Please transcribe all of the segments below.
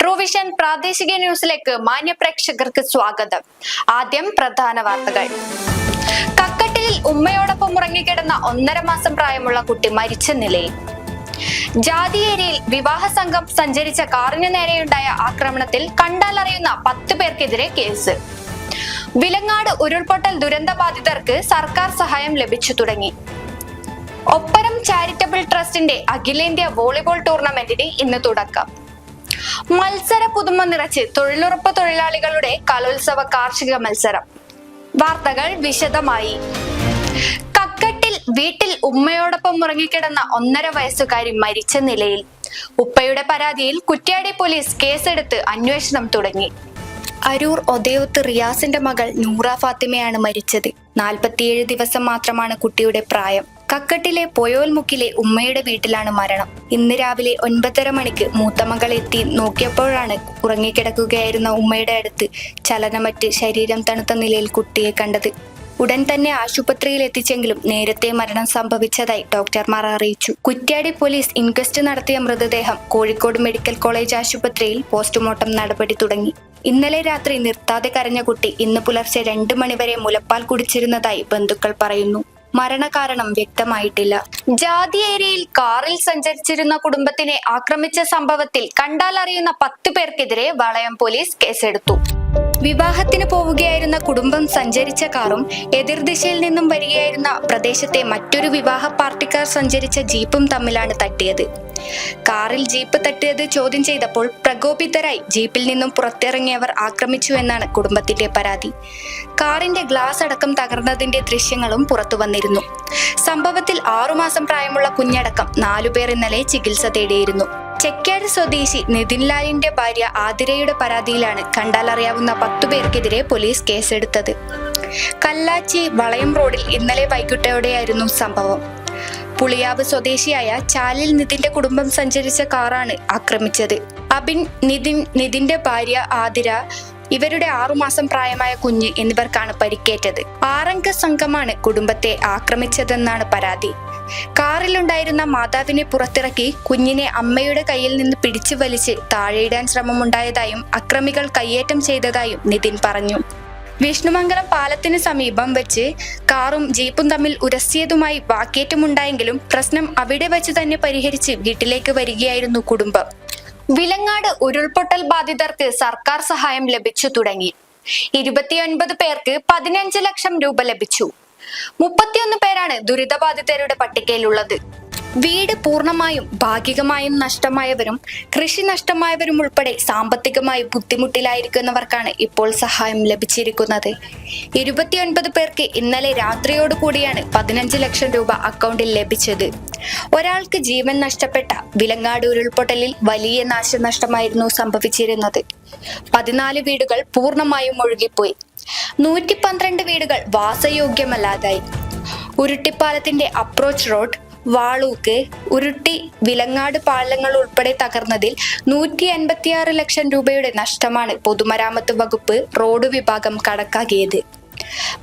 ട്രൂവിഷൻ പ്രാദേശിക ന്യൂസിലേക്ക് മാന്യപ്രേക്ഷകർക്ക് സ്വാഗതം. ആദ്യം പ്രധാന വാർത്തകൾ. കക്കട്ടിലിൽ ഉമ്മയോടൊപ്പം ഉറങ്ങിക്കിടന്ന ഒന്നര മാസം പ്രായമുള്ള കുട്ടി മരിച്ച നിലയിൽ. ജാതിയേരിയിൽ വിവാഹ സംഘം സഞ്ചരിച്ച കാറിന് നേരെയുണ്ടായ ആക്രമണത്തിൽ കണ്ടാലറിയുന്ന പത്ത് പേർക്കെതിരെ കേസ്. വിലങ്ങാട് ഉരുൾപൊട്ടൽ ദുരന്തബാധിതർക്ക് സർക്കാർ സഹായം ലഭിച്ചു തുടങ്ങി. ഒപ്പരം ചാരിറ്റബിൾ ട്രസ്റ്റിന്റെ അഖിലേന്ത്യാ വോളിബോൾ ടൂർണമെന്റിന് ഇന്ന് തുടക്കം. മത്സര പുതുമ നിറച്ച് തൊഴിലുറപ്പ് തൊഴിലാളികളുടെ കലോത്സവ കാർഷിക മത്സരം. വാർത്തകൾ വിശദമായി. കക്കട്ടിൽ വീട്ടിൽ ഉമ്മയോടൊപ്പം ഉറങ്ങിക്കിടന്ന ഒന്നര വയസ്സുകാരി മരിച്ച നിലയിൽ. ഉപ്പയുടെ പരാതിയിൽ കുറ്റ്യാടി പോലീസ് കേസെടുത്ത് അന്വേഷണം തുടങ്ങി. അരൂർ ഒതയോത്ത് റിയാസിന്റെ മകൾ നൂറ ഫാത്തിമയാണ് മരിച്ചത്. നാൽപ്പത്തിയേഴ് ദിവസം മാത്രമാണ് കുട്ടിയുടെ പ്രായം. കക്കട്ടിലെ പൊയോൽമുക്കിലെ ഉമ്മയുടെ വീട്ടിലാണ് മരണം. ഇന്ന് രാവിലെ ഒൻപതര മണിക്ക് മൂത്ത മകൾ എത്തി നോക്കിയപ്പോഴാണ് ഉറങ്ങിക്കിടക്കുകയായിരുന്ന ഉമ്മയുടെ അടുത്ത് ചലനമറ്റ് ശരീരം തണുത്ത നിലയിൽ കുട്ടിയെ കണ്ടത്. ഉടൻ തന്നെ ആശുപത്രിയിൽ എത്തിച്ചെങ്കിലും നേരത്തെ മരണം സംഭവിച്ചതായി ഡോക്ടർമാർ അറിയിച്ചു. കുറ്റ്യാടി പോലീസ് ഇൻക്വസ്റ്റ് നടത്തിയ മൃതദേഹം കോഴിക്കോട് മെഡിക്കൽ കോളേജ് ആശുപത്രിയിൽ പോസ്റ്റ്മോർട്ടം നടപടി തുടങ്ങി. ഇന്നലെ രാത്രി നിർത്താതെ കരഞ്ഞ കുട്ടി ഇന്ന് പുലർച്ചെ രണ്ടു മണിവരെ മുലപ്പാൽ കുടിച്ചിരുന്നതായി ബന്ധുക്കൾ പറയുന്നു. മരണകാരണം വ്യക്തമായിട്ടില്ല. ജാതി ഏരിയയിൽ കാറിൽ സഞ്ചരിച്ചിരുന്ന കുടുംബത്തിനെ ആക്രമിച്ച സംഭവത്തിൽ കണ്ടാലറിയുന്ന പത്ത് പേർക്കെതിരെ വളയം പോലീസ് കേസെടുത്തു. വിവാഹത്തിന് പോവുകയായിരുന്ന കുടുംബം സഞ്ചരിച്ച കാറും എതിർദിശയിൽ നിന്നും വരികയായിരുന്ന പ്രദേശത്തെ മറ്റൊരു വിവാഹ പാർട്ടിക്കാർ സഞ്ചരിച്ച ജീപ്പും തമ്മിലാണ് തട്ടിയത്. കാറിൽ ജീപ്പ് തട്ടിയത് ചോദ്യം ചെയ്തപ്പോൾ പ്രകോപിതരായി ജീപ്പിൽ നിന്നും പുറത്തിറങ്ങിയവർ ആക്രമിച്ചു എന്നാണ് കുടുംബത്തിന്റെ പരാതി. കാറിന്റെ ഗ്ലാസ് അടക്കം തകർന്നതിന്റെ ദൃശ്യങ്ങളും പുറത്തു വന്നിരുന്നു. സംഭവത്തിൽ ആറുമാസം പ്രായമുള്ള കുഞ്ഞടക്കം നാലുപേർ ഇന്നലെ ചികിത്സ തേടിയിരുന്നു. ചെക്കാട് സ്വദേശി നിതിൻ ലാലിന്റെ ഭാര്യ ആതിരയുടെ പരാതിയിലാണ് കണ്ടാലറിയാവുന്ന പത്തു പേർക്കെതിരെ പോലീസ് കേസെടുത്തത്. കല്ലാച്ചി വളയം റോഡിൽ ഇന്നലെ വൈകിട്ടോടെയായിരുന്നു സംഭവം. പുളിയാവ് സ്വദേശിയായ ചാലിൽ നിതിന്റെ കുടുംബം സഞ്ചരിച്ച കാറാണ് ആക്രമിച്ചത്. അബിൻ നിതിൻ നിതിന്റെ ഭാര്യ ആതിര ഇവരുടെ ആറുമാസം പ്രായമായ കുഞ്ഞ് എന്നിവർക്കാണ് പരിക്കേറ്റത്. ആറംഗ സംഘമാണ് കുടുംബത്തെ ആക്രമിച്ചതെന്നാണ് പരാതി. കാറിലുണ്ടായിരുന്ന മാതാവിനെ പുറത്തിറക്കി കുഞ്ഞിനെ അമ്മയുടെ കയ്യിൽ നിന്ന് പിടിച്ചു വലിച്ച് താഴെയിടാൻ ശ്രമമുണ്ടായതായും അക്രമികൾ കയ്യേറ്റം ചെയ്തതായും നിതിൻ പറഞ്ഞു. വിഷ്ണുമംഗലം പാലത്തിന് സമീപം വെച്ച് കാറും ജീപ്പും തമ്മിൽ ഉരസിയതുമായി വാക്കേറ്റമുണ്ടായെങ്കിലും പ്രശ്നം അവിടെ വെച്ച് തന്നെ പരിഹരിച്ച് വീട്ടിലേക്ക് വരികയായിരുന്നു കുടുംബം. വിലങ്ങാട് ഉരുൾപൊട്ടൽ ബാധിതർക്ക് സർക്കാർ സഹായം ലഭിച്ചു തുടങ്ങി. ഇരുപത്തിയൊൻപത് പേർക്ക് പതിനഞ്ച് ലക്ഷം രൂപ ലഭിച്ചു. മുപ്പത്തിയൊന്ന് പേരാണ് ദുരിതബാധിതരുടെ പട്ടികയിലുള്ളത്. വീട് പൂർണമായും ഭാഗികമായും നഷ്ടമായവരും കൃഷി നഷ്ടമായവരും ഉൾപ്പെടെ സാമ്പത്തികമായി ബുദ്ധിമുട്ടിലായിരിക്കുന്നവർക്കാണ് ഇപ്പോൾ സഹായം ലഭിച്ചിരിക്കുന്നത്. ഇരുപത്തിയൊൻപത് പേർക്ക് ഇന്നലെ രാത്രിയോടുകൂടിയാണ് പതിനഞ്ച് ലക്ഷം രൂപ അക്കൗണ്ടിൽ ലഭിച്ചത്. ഒരാൾക്ക് ജീവൻ നഷ്ടപ്പെട്ട വിലങ്ങാട് ഉരുൾപൊട്ടലിൽ വലിയ നാശനഷ്ടമായിരുന്നു സംഭവിച്ചിരുന്നത്. പതിനാല് വീടുകൾ പൂർണമായും ഒഴുകിപ്പോയി. നൂറ്റി പന്ത്രണ്ട് വീടുകൾ വാസയോഗ്യമല്ലാതായി. ഉരുട്ടിപ്പാലത്തിന്റെ അപ്രോച്ച് റോഡ് വാളൂക്ക് ഉരുട്ടി വിലങ്ങാട് പാലങ്ങൾ ഉൾപ്പെടെ തകർന്നതിൽ നൂറ്റി അൻപത്തിയാറ് ലക്ഷം രൂപയുടെ നഷ്ടമാണ് പൊതുമരാമത്ത് വകുപ്പ് റോഡ് വിഭാഗം കണക്കാക്കിയത്.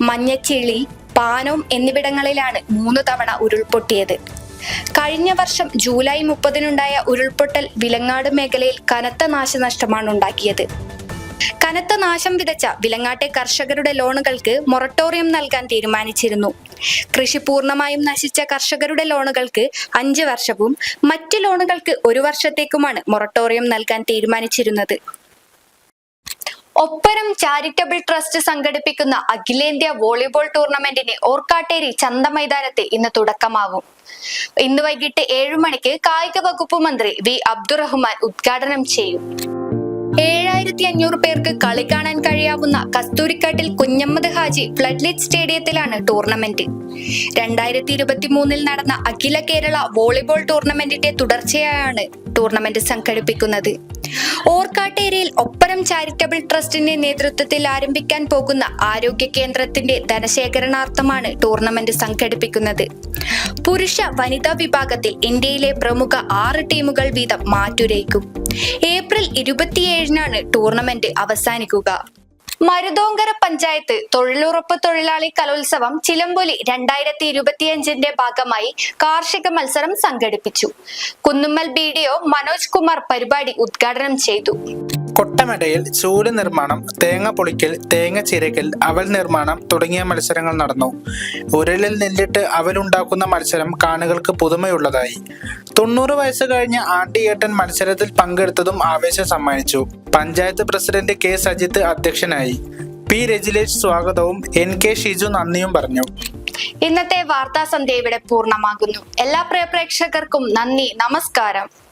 മഞ്ഞച്ചിളി പാനോം എന്നിവിടങ്ങളിലാണ് മൂന്ന് തവണ ഉരുൾപൊട്ടിയത്. കഴിഞ്ഞ വർഷം ജൂലൈ മുപ്പതിനുണ്ടായ ഉരുൾപൊട്ടൽ വിലങ്ങാട് മേഖലയിൽ കനത്ത നാശനഷ്ടമാണ് ഉണ്ടാക്കിയത്. കനത്ത നാശം വിതച്ച വിലങ്ങാട്ടെ കർഷകരുടെ ലോണുകൾക്ക് മൊറട്ടോറിയം നൽകാൻ തീരുമാനിച്ചിരുന്നു. കൃഷി പൂർണമായും നശിച്ച കർഷകരുടെ ലോണുകൾക്ക് അഞ്ച് വർഷവും മറ്റ് ലോണുകൾക്ക് ഒരു വർഷത്തേക്കുമാണ് മൊറട്ടോറിയം നൽകാൻ തീരുമാനിച്ചിരുന്നത്. ഒപ്പരം ചാരിറ്റബിൾ ട്രസ്റ്റ് സംഘടിപ്പിക്കുന്ന അഖിലേന്ത്യാ വോളിബോൾ ടൂർണമെന്റിന് ഓർക്കാട്ടേരി ചന്ത മൈതാനത്ത് ഇന്ന് തുടക്കമാകും. ഇന്ന് വൈകിട്ട് ഏഴു മണിക്ക് കായിക വകുപ്പ് മന്ത്രി വി അബ്ദുറഹ്മാൻ ഉദ്ഘാടനം ചെയ്യും. ഏഴായിരത്തി അഞ്ഞൂറ് പേർക്ക് കളി കാണാൻ കഴിയാവുന്ന കസ്തൂരിക്കാട്ടിൽ കുഞ്ഞമ്മദ് ഹാജി ഫ്ലഡ്ലിറ്റ് സ്റ്റേഡിയത്തിലാണ് ടൂർണമെന്റ്. രണ്ടായിരത്തി ഇരുപത്തി മൂന്നിൽ നടന്ന അഖില കേരള വോളിബോൾ ടൂർണമെന്റിന്റെ തുടർച്ചയായാണ് ടൂർണമെന്റ് സംഘടിപ്പിക്കുന്നത്. ഓർക്കാട്ടേരിയിൽ ഒപ്പരം ചാരിറ്റബിൾ ട്രസ്റ്റിന്റെ നേതൃത്വത്തിൽ ആരംഭിക്കാൻ പോകുന്ന ആരോഗ്യ കേന്ദ്രത്തിന്റെ ധനശേഖരണാർത്ഥമാണ് ടൂർണമെന്റ് സംഘടിപ്പിക്കുന്നത്. പുരുഷ വനിതാ വിഭാഗത്തിൽ ഇന്ത്യയിലെ പ്രമുഖ ആറ് ടീമുകൾ വീതം മാറ്റുരയ്ക്കും. ഏപ്രിൽ ഇരുപത്തിയേഴിനാണ് ടൂർണമെന്റ് അവസാനിക്കുക. മരുതോങ്കര പഞ്ചായത്ത് തൊഴിലുറപ്പ് തൊഴിലാളി കലോത്സവം ചിലമ്പൊലി രണ്ടായിരത്തി ഇരുപത്തിയഞ്ചിന്റെ ഭാഗമായി കാർഷിക മത്സരം സംഘടിപ്പിച്ചു. കുന്നുമ്മൽ ബി മനോജ് കുമാർ പരിപാടി ഉദ്ഘാടനം ചെയ്തു. കൊട്ടമടയിൽ ചൂൽ നിർമ്മാണം തേങ്ങ പൊളിക്കൽ തേങ്ങ ചിരകൽ അവൽ നിർമ്മാണം തുടങ്ങിയ മത്സരങ്ങൾ നടന്നു. ഉരലിൽ നെല്ലിട്ട് അവലുണ്ടാക്കുന്ന മത്സരം കാണികൾക്ക് പുതുമയുള്ളതായി. തൊണ്ണൂറ് വയസ്സ് കഴിഞ്ഞ ആണ്ടിയേട്ടൻ മത്സരത്തിൽ പങ്കെടുത്തതും ആവേശം സമ്മാനിച്ചു. പഞ്ചായത്ത് പ്രസിഡന്റ് കെ സജിത്ത് അധ്യക്ഷനായി. പി രജിലേഷ് സ്വാഗതവും എൻ കെ ഷിജു നന്ദിയും പറഞ്ഞു. ഇന്നത്തെ വാർത്താ സന്ധ്യ ഇവിടെ പൂർണമാകുന്നു. എല്ലാ പ്രിയ പ്രേക്ഷകർക്കും നന്ദി നമസ്കാരം.